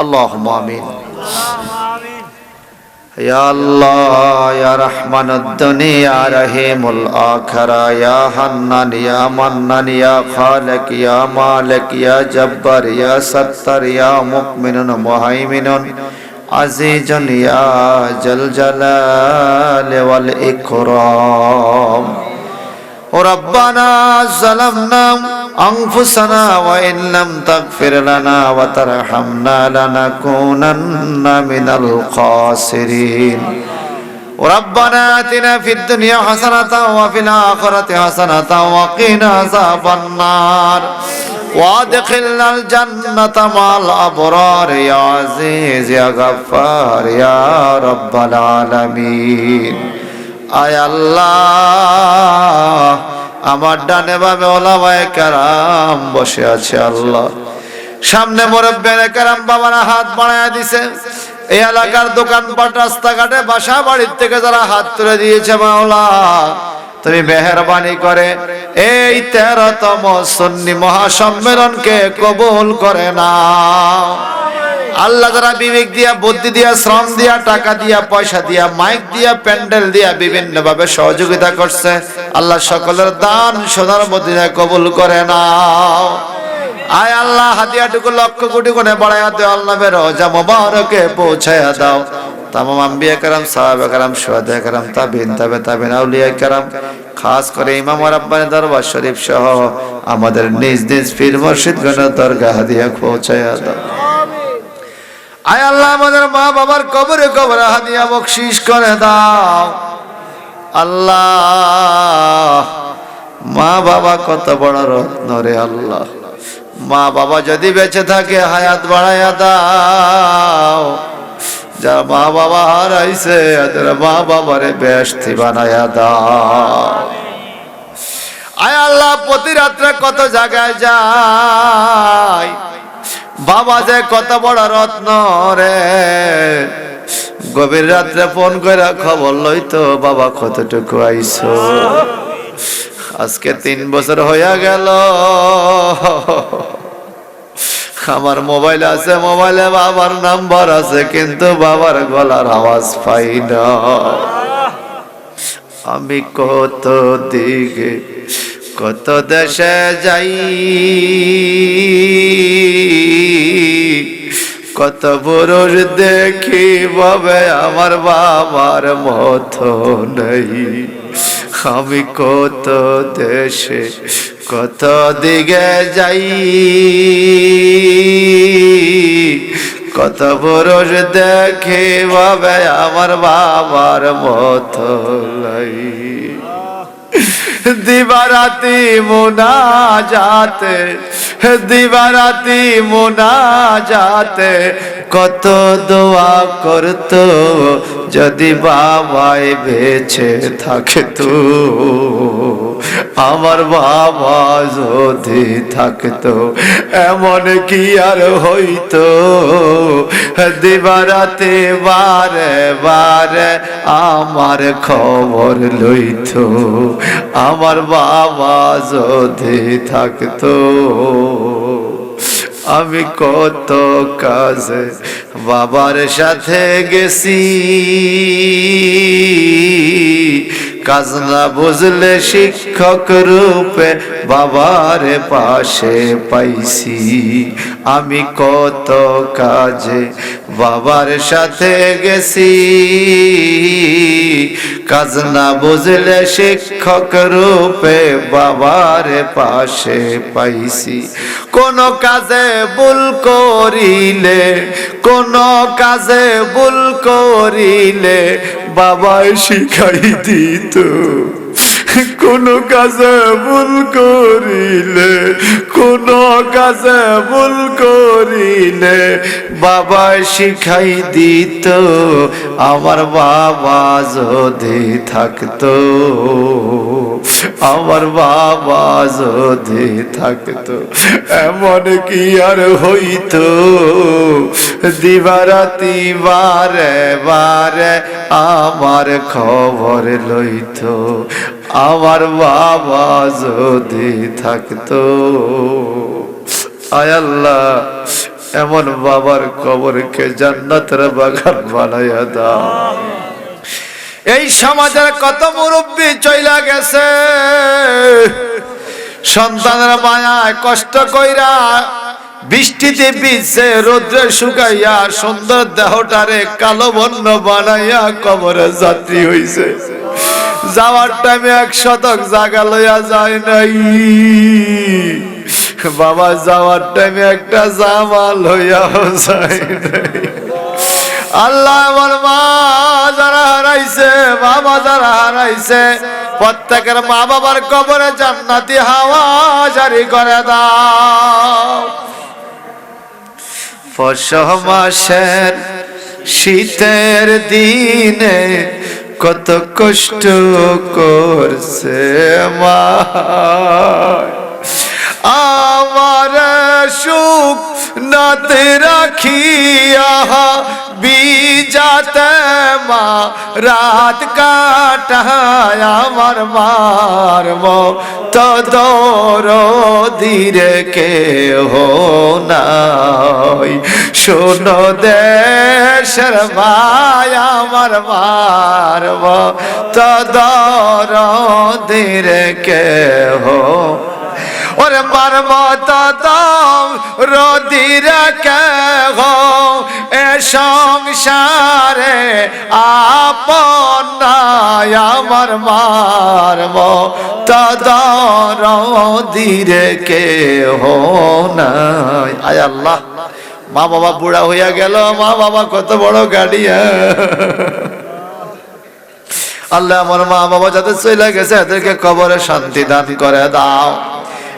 اللهم آمين يا الله يا رحمن الدنيا يا رحيم الآخرة يا حنان يا منان يا خالق يا مالك يا جبار يا ستر يا مؤمن مهيمن عزيز يا جل جلال والإكرام ربنا ظلمنا أنفسنا وإن لم تغفر لنا وترحمنا لنكونن من الخاسرين ربنا آتنا في الدنيا حسنة وفي الآخرة حسنة وقنا عذاب النار وادخلنا الجنة مع الأبرار يا عزيز يا غفار يا رب العالمين আয় আল্লাহ আমার ডানে বামে ওলামায় কারাম বসে আছে আল্লাহ। সামনে মোরব্বেনে কারাম বাবারা হাত বাড়ায় দিছে। এই এলাকার দোকানপাট, রাস্তাঘাটে বাসা বাড়ির থেকে যারা হাত তুলে দিয়েছে মাওলা, তুমি মেহরবানি করে এই তেরোতম সন্নি মহাসম্মেলনকে কবুল করে না আল্লাহ যারা বিবেক দিয়া, বুদ্ধি দিয়া, শ্রম দিয়া, টাকা দিয়া, পয়সা দিয়া, মাইক দিয়া, প্যান্ডেল দিয়া বিভিন্ন ভাবে সহযোগিতা করছে। আল্লাহ সকলের দান সোনার মদিনায় কবুল করে না আয় আল্লাহ হাতিয়াটুকু লক্ষ কোটি গুণে বাড়াইয়া দেও, আল্লাহ বেরো যা মোবারকে পৌঁছাইয়া দাও। তামাম আম্বিয়া কারাম, সাহাবা কারাম সোহাদা কারাম, তাবিন, তাবে তাবিন, আউলিয়া কারাম, খাস করে ইমাম রাব্বানি দরবার শরীফ সহ আমাদের নিজ নিজ পীর মুর্শিদ গণের দরগাহ দিয়া পৌঁছাইয়া দাও। আয় আল্লাহ, আমাদের মা বাবার কবরে কবরে হাদিয়া বকশিস করে দাও। আল্লাহ। মা বাবা কত বড় রত্ন রে আল্লাহ। মা বাবা যদি বেঁচে থাকে, হায়াত বাড়াইয়া দাও। যা মা বাবা হারাইছে, এদের মা বাবারে বেশি বানাইয়া দাও। আয় আল্লাহ, প্রতি রাত্রে কত জায়গায় যায় বাবা যে কত বড় রত্ন রে। গভীর রাত্রে ফোন করে খবর লইতো, বাবা, কতটুকু আইছো? আজকে তিন বছর হইয়া গেল। আমার মোবাইল আছে, মোবাইলে বাবার নাম্বার আছে, কিন্তু বাবার গলার আওয়াজ পাই না। আমি কত দিকে, কত দেশে যাই? কত পুরুষ দেখি ভাবে আমার বাবার মতো নেই। আমি কত দেশে, কত দিকে যাই। কত পুরুষ দেখি ভাবে আমার বাবার মতো নাই। দিবারাতি মোনা যাতে দিবারাতি মোনা যাতে কত দোয়া করত, যদি বাবাই বেঁচে থাকতো। আমার বাবা যদি থাকতো, এমন কি আর হইতো? দিবারাতে বারে বারে আমার খবর লইতো। আমার বাবা যদি থাকতো। আমি কত কাজে বাবার সাথে গেছি। কাজ না বুঝলে শিক্ষক রূপে বাবার পাশে পাইছি। আমি কত কাজে বাবার সাথে গেছি। কাজ না বুঝলে শিক্ষক রূপে বাবার পাশে পাইছি। কোন কাজে ভুল করিলে, কোন কাজে ভুল করিলে বাবাই শিখাই দিত। too. কোন কাজে ভুল করিলে, কোন কাজে ভুল করিলে বাবা শিখাই দিত, আমার বাবা যদি থাকতো, আমার বাবা যদি থাকতো, এমন কি আর হইতো? দিবারাতি বারে বারে আমার খবর লইতো আমার বাবা যদি থাকতো, আয় আল্লাহ, এমন বাবার কবরকে জান্নাতের বাগান বানাইয়া দাও। এই সমাজের কত মুরব্বী চইলা গেছে। সন্তানের মায়ায় কষ্ট কইরা বৃষ্টিতে ভিজছে রোদ্রে শুকাইয়া সুন্দর দেহটারে কালো বন্য বানাইয়া কবরে যাত্রী হইছে। যাওয়ার টাইমে এক শতক জাগা লইয়া যায় নাই। বাবা, যাওয়ার টাইমে একটা জামা লইয়া যায় আল্লাহ আমার মা যারা হারাইছে, বাবা যারা হারাইছে, প্রত্যেকের মা বাবার কবরে জান্নাতি হাওয়া জারি করে দাও। পৌষ মাসের শীতের দিনে কত কষ্ট করছে মা আমার সুখ নাতে রাখিয়া বিজাতে মা রাত কাটায় আমার মারব তদর ধীরে কে হো নাই শোনো দেশের ভাই আমার মারব তদর ধীরে কে হো ওরে মারব তদম রদির হো এ সংসারে আপন নাই আমার মারব তদর ধীরে কে হো নাই আল্লাহ, মা বাবা বুড়া হইয়া গেল, মা বাবা কত বড় গাড়িয়া আল্লাহ আমার মা বাবা যাতে চলে গেছে, এদেরকে কবরে শান্তি দান করে দাও।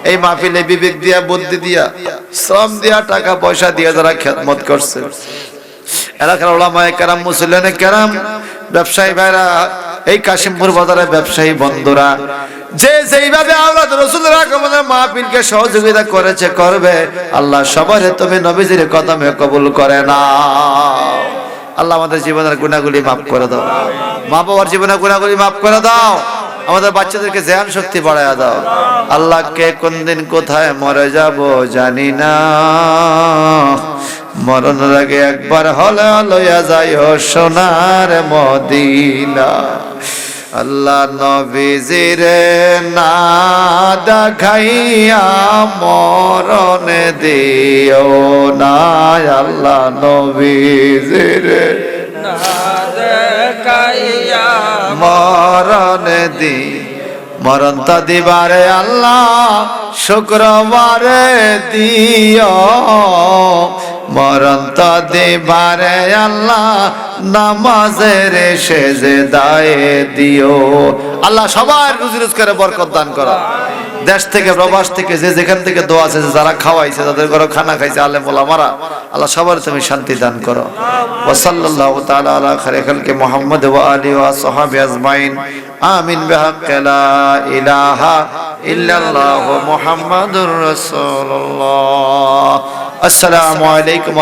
এই মাহফিলে বিবেক দিয়া, বুদ্ধি দিয়া, শ্রম দিয়া, টাকা পয়সা দিয়া যারা খেদমত করছে। এলাকার ওলামায় কেরাম মুসলিনে কেরাম, ব্যবসায়ী ভাইরা, এই কাশিমপুর বাজারে ব্যবসায়ী বন্ধুরা, যে যেইভাবে আওলাদ রসুলের আগমনের মাহফিলকে সহযোগিতা করেছে, করবে, আল্লাহ সবার তুমি নবীজির কদমে কবুল করে না। আল্লাহ আমাদের জীবনের গুণাগুলি মাফ করে দাও। মা বাবার জীবনের গুণাগুলি মাফ করে দাও। আমাদের বাচ্চাদেরকে জ্ঞান শক্তি বাড়ায় দাও। আল্লাহকে কোন দিন কোথায় মরে যাব জানি না। মরণের আগে একবার হলে লইয়া যাই ও সোনার মদিনা। আল্লাহ নবীজিরে না দেখাইয়া মরণ দিও না, আল্লাহ নবীজিরে মরণ দি, মরণ তো দিবারে আল্লাহ, শুক্রবারে দিও। মরণ তো দিবারে আল্লাহ, নামাজের শেষে দায়ে দিও। আল্লাহ সবার রুজি রোজগারে বরকত দান করো। দেশ থেকে, প্রবাস থেকে, যে যেখান থেকে দোয়া আছে যারা খাওয়াইছে তাদের ঘরে খানা খাইছে আলে মোলামারা আল্লাহ সবার তুমি শান্তি দান করো। আলা খায়রি খালকি মুহাম্মদ সাহবি আজমাইন। আমিন বিহাক্কি লা ইলাহা আসসালামু আলাইকুম